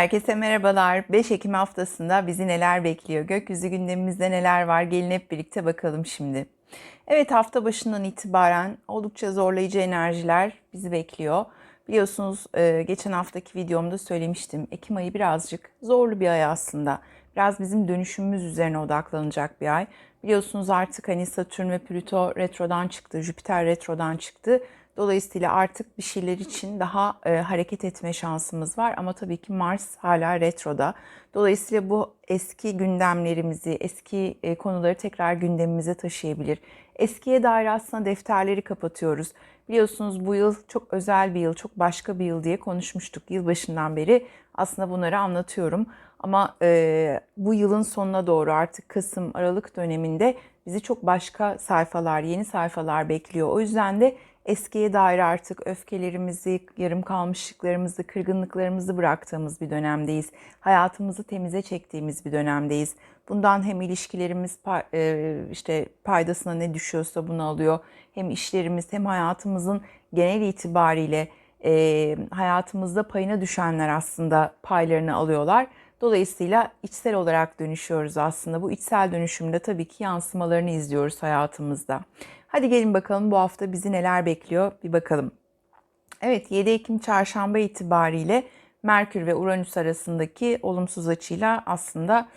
Herkese merhabalar. 5 Ekim haftasında bizi neler bekliyor? Gökyüzü gündemimizde neler var? Gelin hep birlikte bakalım şimdi. Evet hafta başından itibaren oldukça zorlayıcı enerjiler bizi bekliyor. Biliyorsunuz e, geçen haftaki videomda söylemiştim. Ekim ayı birazcık zorlu bir ay aslında. Biraz bizim dönüşümümüz üzerine odaklanacak bir ay. Biliyorsunuz artık hani Satürn ve Plüto retrodan çıktı, Jüpiter retrodan çıktı. Dolayısıyla artık bir şeyler için daha e, hareket etme şansımız var ama tabii ki Mars hala retroda. Dolayısıyla bu eski gündemlerimizi, eski e, konuları tekrar gündemimize taşıyabilir. Eskiye dair aslında defterleri kapatıyoruz. Biliyorsunuz bu yıl çok özel bir yıl, çok başka bir yıl diye konuşmuştuk. Yılbaşından beri aslında bunları anlatıyorum. Ama e, bu yılın sonuna doğru artık Kasım, Aralık döneminde bizi çok başka sayfalar, yeni sayfalar bekliyor. O yüzden de eskiye dair artık öfkelerimizi, yarım kalmışlıklarımızı, kırgınlıklarımızı bıraktığımız bir dönemdeyiz. Hayatımızı temize çektiğimiz bir dönemdeyiz. Bundan hem ilişkilerimiz e, işte paydasına ne düşüyorsa bunu alıyor. Hem işlerimiz hem hayatımızın genel itibariyle e, hayatımızda payına düşenler aslında paylarını alıyorlar. Dolayısıyla içsel olarak dönüşüyoruz aslında. Bu içsel dönüşümde tabii ki yansımalarını izliyoruz hayatımızda. Hadi gelin bakalım bu hafta bizi neler bekliyor bir bakalım. Evet 7 Ekim çarşamba itibariyle Merkür ve Uranüs arasındaki olumsuz açıyla aslında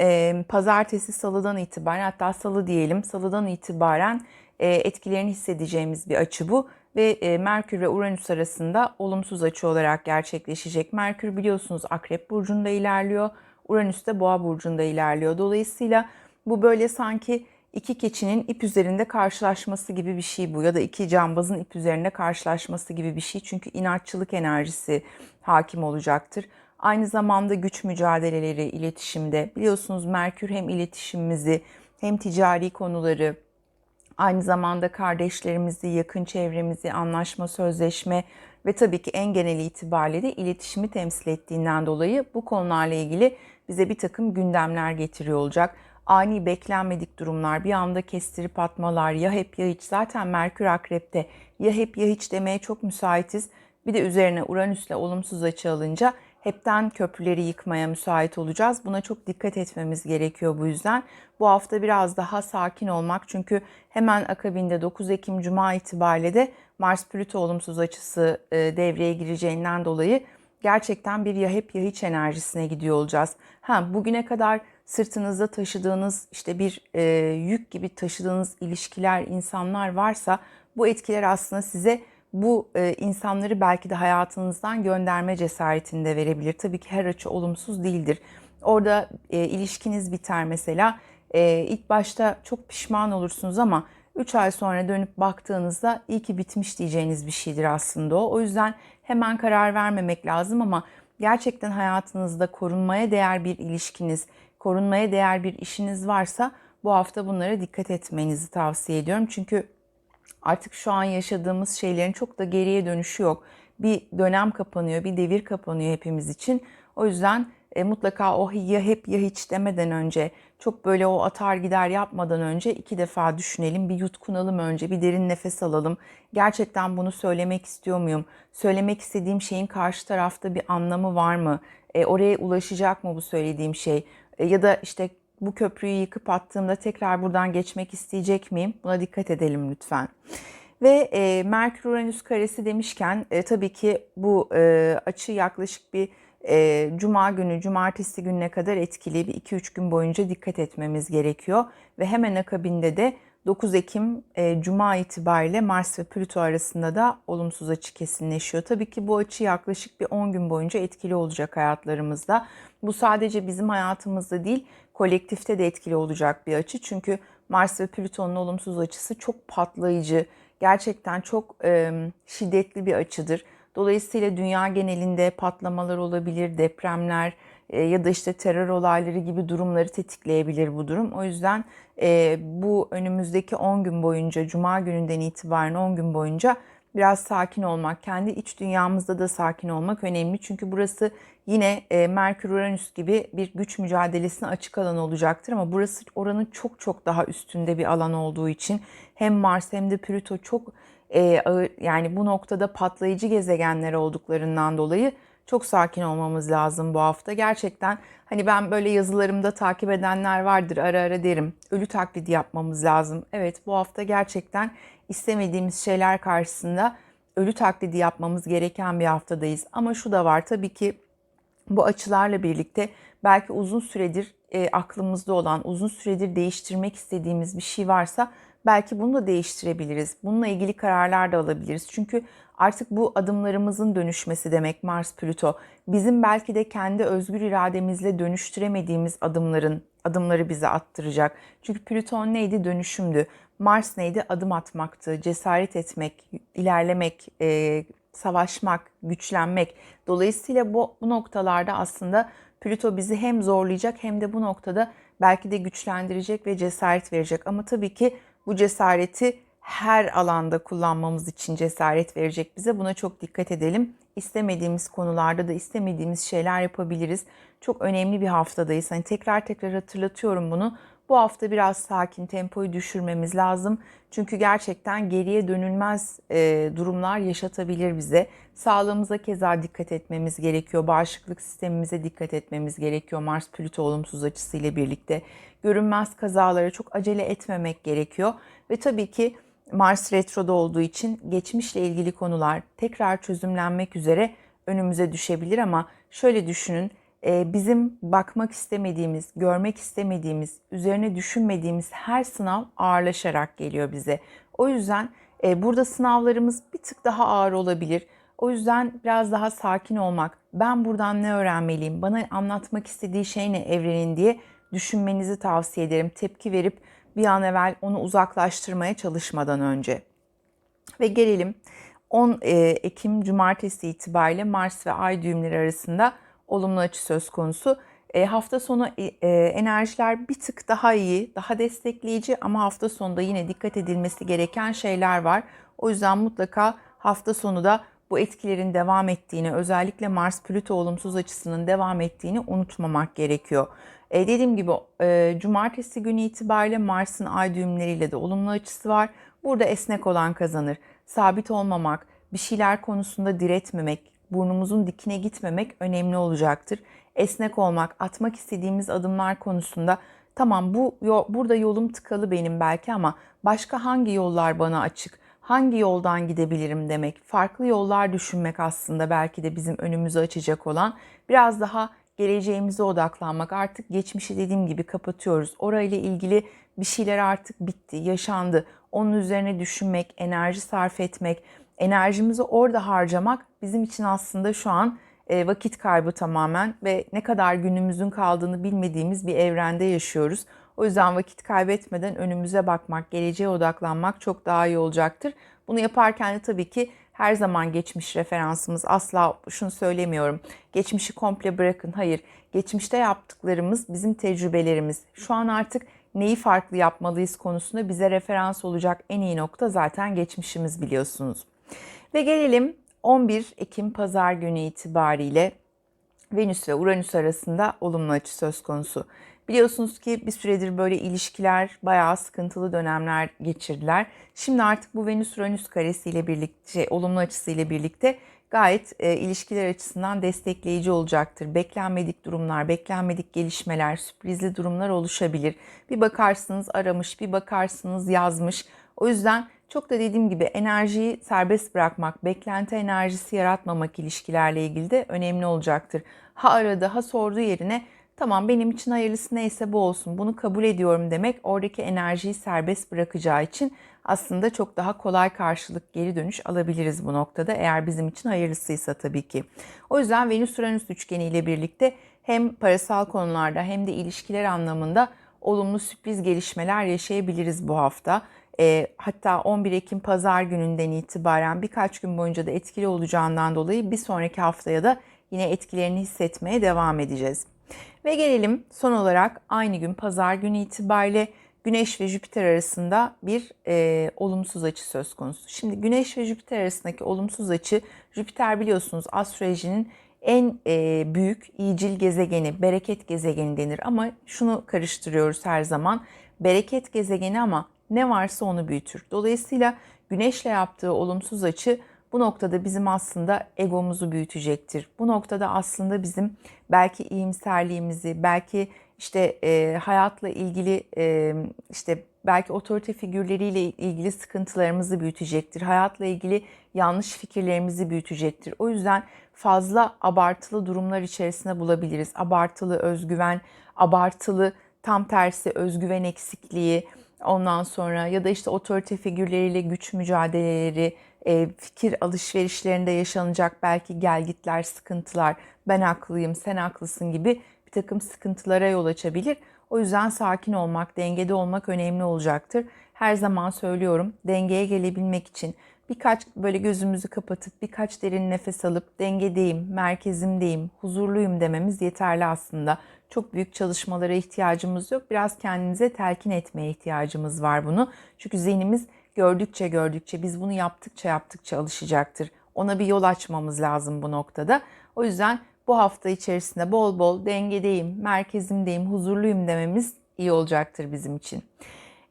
e, pazartesi salıdan itibaren hatta salı diyelim salıdan itibaren e, etkilerini hissedeceğimiz bir açı bu ve e, Merkür ve Uranüs arasında olumsuz açı olarak gerçekleşecek. Merkür biliyorsunuz Akrep burcunda ilerliyor. Uranüs de Boğa burcunda ilerliyor. Dolayısıyla bu böyle sanki iki keçinin ip üzerinde karşılaşması gibi bir şey bu ya da iki cambazın ip üzerinde karşılaşması gibi bir şey. Çünkü inatçılık enerjisi hakim olacaktır. Aynı zamanda güç mücadeleleri iletişimde. Biliyorsunuz Merkür hem iletişimimizi hem ticari konuları aynı zamanda kardeşlerimizi, yakın çevremizi, anlaşma, sözleşme ve tabii ki en genel itibariyle de iletişimi temsil ettiğinden dolayı bu konularla ilgili bize bir takım gündemler getiriyor olacak ani beklenmedik durumlar, bir anda kestirip atmalar, ya hep ya hiç. Zaten Merkür Akrep'te ya hep ya hiç demeye çok müsaitiz. Bir de üzerine Uranüs'le olumsuz açı alınca hepten köprüleri yıkmaya müsait olacağız. Buna çok dikkat etmemiz gerekiyor bu yüzden. Bu hafta biraz daha sakin olmak çünkü hemen akabinde 9 Ekim Cuma itibariyle de Mars Plüto olumsuz açısı e, devreye gireceğinden dolayı gerçekten bir ya hep ya hiç enerjisine gidiyor olacağız. Ha bugüne kadar sırtınızda taşıdığınız işte bir e, yük gibi taşıdığınız ilişkiler, insanlar varsa bu etkiler aslında size bu e, insanları belki de hayatınızdan gönderme cesaretinde verebilir. Tabii ki her açı olumsuz değildir. Orada e, ilişkiniz biter mesela. E, ilk başta çok pişman olursunuz ama 3 ay sonra dönüp baktığınızda iyi ki bitmiş diyeceğiniz bir şeydir aslında o. O yüzden hemen karar vermemek lazım ama gerçekten hayatınızda korunmaya değer bir ilişkiniz, korunmaya değer bir işiniz varsa bu hafta bunlara dikkat etmenizi tavsiye ediyorum. Çünkü artık şu an yaşadığımız şeylerin çok da geriye dönüşü yok. Bir dönem kapanıyor, bir devir kapanıyor hepimiz için. O yüzden e, mutlaka o ya hep ya hiç demeden önce çok böyle o atar gider yapmadan önce iki defa düşünelim. Bir yutkunalım önce, bir derin nefes alalım. Gerçekten bunu söylemek istiyor muyum? Söylemek istediğim şeyin karşı tarafta bir anlamı var mı? E, oraya ulaşacak mı bu söylediğim şey? E, ya da işte bu köprüyü yıkıp attığımda tekrar buradan geçmek isteyecek miyim? Buna dikkat edelim lütfen. Ve e, Merkür Uranüs karesi demişken e, tabii ki bu e, açı yaklaşık bir e, Cuma günü, Cumartesi gününe kadar etkili bir 2-3 gün boyunca dikkat etmemiz gerekiyor. Ve hemen akabinde de 9 Ekim e, Cuma itibariyle Mars ve Plüto arasında da olumsuz açı kesinleşiyor. Tabii ki bu açı yaklaşık bir 10 gün boyunca etkili olacak hayatlarımızda. Bu sadece bizim hayatımızda değil, kolektifte de etkili olacak bir açı. Çünkü Mars ve Plüton'un olumsuz açısı çok patlayıcı, gerçekten çok e, şiddetli bir açıdır. Dolayısıyla dünya genelinde patlamalar olabilir, depremler ya da işte terör olayları gibi durumları tetikleyebilir bu durum. O yüzden e, bu önümüzdeki 10 gün boyunca, Cuma gününden itibaren 10 gün boyunca biraz sakin olmak, kendi iç dünyamızda da sakin olmak önemli. Çünkü burası yine e, Merkür Uranüs gibi bir güç mücadelesine açık alan olacaktır ama burası oranın çok çok daha üstünde bir alan olduğu için hem Mars hem de Plüto çok e, yani bu noktada patlayıcı gezegenler olduklarından dolayı çok sakin olmamız lazım bu hafta. Gerçekten hani ben böyle yazılarımda takip edenler vardır ara ara derim. Ölü taklidi yapmamız lazım. Evet bu hafta gerçekten istemediğimiz şeyler karşısında ölü taklidi yapmamız gereken bir haftadayız. Ama şu da var tabii ki bu açılarla birlikte belki uzun süredir e, aklımızda olan, uzun süredir değiştirmek istediğimiz bir şey varsa belki bunu da değiştirebiliriz. Bununla ilgili kararlar da alabiliriz. Çünkü artık bu adımlarımızın dönüşmesi demek Mars Plüto. Bizim belki de kendi özgür irademizle dönüştüremediğimiz adımların adımları bize attıracak. Çünkü Plüton neydi? Dönüşümdü. Mars neydi? Adım atmaktı, cesaret etmek, ilerlemek, e, savaşmak, güçlenmek. Dolayısıyla bu, bu noktalarda aslında Plüto bizi hem zorlayacak hem de bu noktada belki de güçlendirecek ve cesaret verecek. Ama tabii ki bu cesareti her alanda kullanmamız için cesaret verecek bize. Buna çok dikkat edelim. İstemediğimiz konularda da istemediğimiz şeyler yapabiliriz. Çok önemli bir haftadayız. Hani tekrar tekrar hatırlatıyorum bunu. Bu hafta biraz sakin, tempoyu düşürmemiz lazım. Çünkü gerçekten geriye dönülmez e, durumlar yaşatabilir bize. Sağlığımıza keza dikkat etmemiz gerekiyor. Bağışıklık sistemimize dikkat etmemiz gerekiyor. Mars Plüto olumsuz açısıyla birlikte. Görünmez kazalara çok acele etmemek gerekiyor. Ve tabii ki Mars retroda olduğu için geçmişle ilgili konular tekrar çözümlenmek üzere önümüze düşebilir ama şöyle düşünün bizim bakmak istemediğimiz, görmek istemediğimiz, üzerine düşünmediğimiz her sınav ağırlaşarak geliyor bize. O yüzden e, burada sınavlarımız bir tık daha ağır olabilir. O yüzden biraz daha sakin olmak, ben buradan ne öğrenmeliyim, bana anlatmak istediği şey ne evrenin diye düşünmenizi tavsiye ederim. Tepki verip bir an evvel onu uzaklaştırmaya çalışmadan önce. Ve gelelim 10 e, Ekim Cumartesi itibariyle Mars ve Ay düğümleri arasında olumlu açı söz konusu. E, hafta sonu e, e, enerjiler bir tık daha iyi, daha destekleyici ama hafta sonunda yine dikkat edilmesi gereken şeyler var. O yüzden mutlaka hafta sonu da bu etkilerin devam ettiğini, özellikle Mars-Plüto olumsuz açısının devam ettiğini unutmamak gerekiyor. E, dediğim gibi e, cumartesi günü itibariyle Mars'ın ay düğümleriyle de olumlu açısı var. Burada esnek olan kazanır. Sabit olmamak, bir şeyler konusunda diretmemek, burnumuzun dikine gitmemek önemli olacaktır. Esnek olmak, atmak istediğimiz adımlar konusunda tamam bu burada yolum tıkalı benim belki ama başka hangi yollar bana açık? Hangi yoldan gidebilirim demek. Farklı yollar düşünmek aslında belki de bizim önümüzü açacak olan biraz daha geleceğimize odaklanmak. Artık geçmişi dediğim gibi kapatıyoruz. Orayla ilgili bir şeyler artık bitti, yaşandı. Onun üzerine düşünmek, enerji sarf etmek, enerjimizi orada harcamak bizim için aslında şu an e, vakit kaybı tamamen ve ne kadar günümüzün kaldığını bilmediğimiz bir evrende yaşıyoruz. O yüzden vakit kaybetmeden önümüze bakmak, geleceğe odaklanmak çok daha iyi olacaktır. Bunu yaparken de tabii ki her zaman geçmiş referansımız asla şunu söylemiyorum. Geçmişi komple bırakın. Hayır. Geçmişte yaptıklarımız bizim tecrübelerimiz. Şu an artık neyi farklı yapmalıyız konusunda bize referans olacak en iyi nokta zaten geçmişimiz biliyorsunuz. Ve gelelim 11 Ekim Pazar günü itibariyle Venüs ve Uranüs arasında olumlu açı söz konusu. Biliyorsunuz ki bir süredir böyle ilişkiler bayağı sıkıntılı dönemler geçirdiler. Şimdi artık bu Venüs-Uranüs karesiyle birlikte, şey, olumlu açısıyla birlikte gayet e, ilişkiler açısından destekleyici olacaktır. Beklenmedik durumlar, beklenmedik gelişmeler, sürprizli durumlar oluşabilir. Bir bakarsınız aramış, bir bakarsınız yazmış. O yüzden çok da dediğim gibi enerjiyi serbest bırakmak, beklenti enerjisi yaratmamak ilişkilerle ilgili de önemli olacaktır. Ha aradı, ha sordu yerine tamam benim için hayırlısı neyse bu olsun bunu kabul ediyorum demek oradaki enerjiyi serbest bırakacağı için aslında çok daha kolay karşılık geri dönüş alabiliriz bu noktada eğer bizim için hayırlısıysa tabii ki. O yüzden Venüs-Uranüs üçgeni ile birlikte hem parasal konularda hem de ilişkiler anlamında olumlu sürpriz gelişmeler yaşayabiliriz bu hafta. E, hatta 11 Ekim pazar gününden itibaren birkaç gün boyunca da etkili olacağından dolayı bir sonraki haftaya da yine etkilerini hissetmeye devam edeceğiz. Ve gelelim son olarak aynı gün pazar günü itibariyle Güneş ve Jüpiter arasında bir e, olumsuz açı söz konusu. Şimdi Güneş ve Jüpiter arasındaki olumsuz açı, Jüpiter biliyorsunuz astrolojinin en e, büyük iyicil gezegeni, bereket gezegeni denir. Ama şunu karıştırıyoruz her zaman. Bereket gezegeni ama ne varsa onu büyütür. Dolayısıyla Güneş'le yaptığı olumsuz açı Bu noktada bizim aslında egomuzu büyütecektir. Bu noktada aslında bizim belki iyimserliğimizi, belki işte e, hayatla ilgili e, işte belki otorite figürleriyle ilgili sıkıntılarımızı büyütecektir. Hayatla ilgili yanlış fikirlerimizi büyütecektir. O yüzden fazla abartılı durumlar içerisinde bulabiliriz. Abartılı özgüven, abartılı tam tersi özgüven eksikliği, ondan sonra ya da işte otorite figürleriyle güç mücadeleleri, e, fikir alışverişlerinde yaşanacak belki gelgitler, sıkıntılar, ben haklıyım, sen haklısın gibi bir takım sıkıntılara yol açabilir. O yüzden sakin olmak, dengede olmak önemli olacaktır. Her zaman söylüyorum, dengeye gelebilmek için birkaç böyle gözümüzü kapatıp birkaç derin nefes alıp dengedeyim, merkezimdeyim, huzurluyum dememiz yeterli aslında. Çok büyük çalışmalara ihtiyacımız yok. Biraz kendinize telkin etmeye ihtiyacımız var bunu. Çünkü zihnimiz gördükçe gördükçe biz bunu yaptıkça yaptıkça alışacaktır. Ona bir yol açmamız lazım bu noktada. O yüzden bu hafta içerisinde bol bol dengedeyim, merkezimdeyim, huzurluyum dememiz iyi olacaktır bizim için.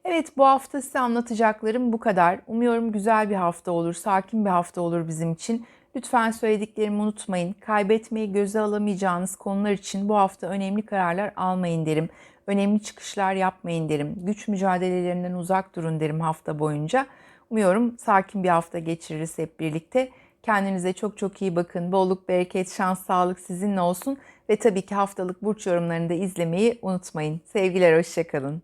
Evet bu hafta size anlatacaklarım bu kadar. Umuyorum güzel bir hafta olur, sakin bir hafta olur bizim için. Lütfen söylediklerimi unutmayın. Kaybetmeyi göze alamayacağınız konular için bu hafta önemli kararlar almayın derim. Önemli çıkışlar yapmayın derim. Güç mücadelelerinden uzak durun derim hafta boyunca. Umuyorum sakin bir hafta geçiririz hep birlikte. Kendinize çok çok iyi bakın. Bolluk, bereket, şans, sağlık sizinle olsun. Ve tabii ki haftalık burç yorumlarını da izlemeyi unutmayın. Sevgiler, hoşçakalın.